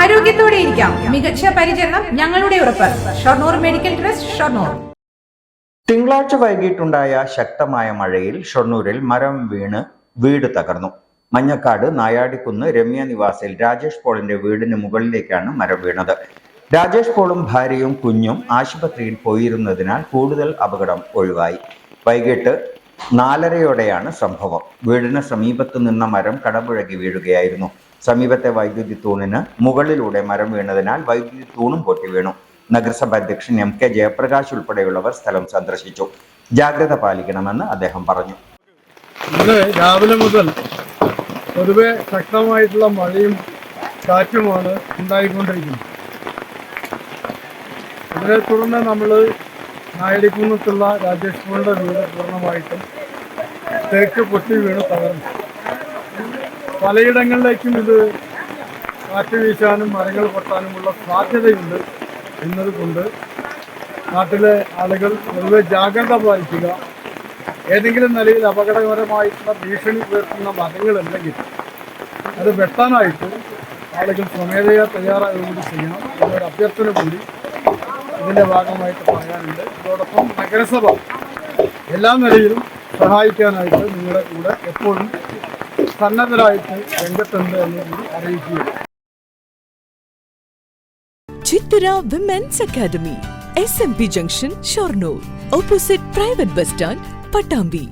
ആരോഗ്യത്തോടെ ഇരിക്കാം. മികച്ച പരിചരണം ഞങ്ങളുടെ ഉറപ്പ്. Shoranur medical trust Shoranur. തിങ്കളാഴ്ച വൈകിട്ടുണ്ടായ ശക്തമായ മഴയിൽ ഷൊർണൂരിൽ മരം വീണ് വീട് തകർന്നു. മഞ്ഞക്കാട് നായാടിക്കുന്ന് രമ്യ നിവാസിൽ രാജേഷ് പോളിന്റെ വീടിന് മുകളിലേക്കാണ് മരം വീണത്. രാജേഷ് പോളും ഭാര്യയും കുഞ്ഞും ആശുപത്രിയിൽ പോയിരുന്നതിനാൽ കൂടുതൽ അപകടം ഒഴിവായി. വൈകിട്ട് നാലരയോടെയാണ് സംഭവം. വീടിന് സമീപത്ത് നിന്ന മരം കടപുഴകി വീഴുകയായിരുന്നു. സമീപത്തെ വൈദ്യുതി തൂണിന് മുകളിലൂടെ മരം വീണതിനാൽ വൈദ്യുതി തൂണും പൊട്ടി വീണു. നഗരസഭ അധ്യക്ഷൻ എം കെ ജയപ്രകാശ് ഉൾപ്പെടെയുള്ളവർ സ്ഥലം സന്ദർശിച്ചു. ജാഗ്രത പാലിക്കണമെന്ന് അദ്ദേഹം പറഞ്ഞു. രാവിലെ മുതൽ പൊതുവെ ശക്തമായിട്ടുള്ള മഴയും കാറ്റുമാണ് ഉണ്ടായിക്കൊണ്ടിരിക്കുന്നത്. അതിനെ തുടർന്ന് നമ്മൾ നായടിക്കുന്നത്തുള്ള രാജേഷ് പോളിന്റെ വീട് പൂർണമായിട്ടും തേക്ക് പൊട്ടി വീണ് തകർന്നു. പലയിടങ്ങളിലേക്കും ഇത് കാറ്റ് വീശാനും മരങ്ങൾ പൊട്ടാനുമുള്ള സാധ്യതയുണ്ട് എന്നതുകൊണ്ട് നാട്ടിലെ ആളുകൾ പൊതുവെ ജാഗ്രത പാലിക്കുക. ഏതെങ്കിലും നിലയിൽ അപകടകരമായിട്ടുള്ള ഭീഷണി ഉയർത്തുന്ന മരങ്ങളുണ്ടെങ്കിൽ അത് വെട്ടാനായിട്ട് ആളുകൾ സ്വമേധയാ തയ്യാറായതുകൊണ്ട് ചെയ്യണം എന്നൊരു അഭ്യർത്ഥന കൂടി ഇതിന്റെ ഭാഗമായിട്ട് പറയാനുണ്ട്. അതോടൊപ്പം നഗരസഭ എല്ലാ നിലയിലും സഹായിക്കാനായിട്ട് നിങ്ങളുടെ കൂടെ എപ്പോഴും സന്നദ്ധരായിട്ട് രംഗത്തുണ്ട് എന്ന് കൂടി അറിയിക്കുകയാണ്. Chithura women's academy S M P junction Shoranur opposite private bus stand Pattambi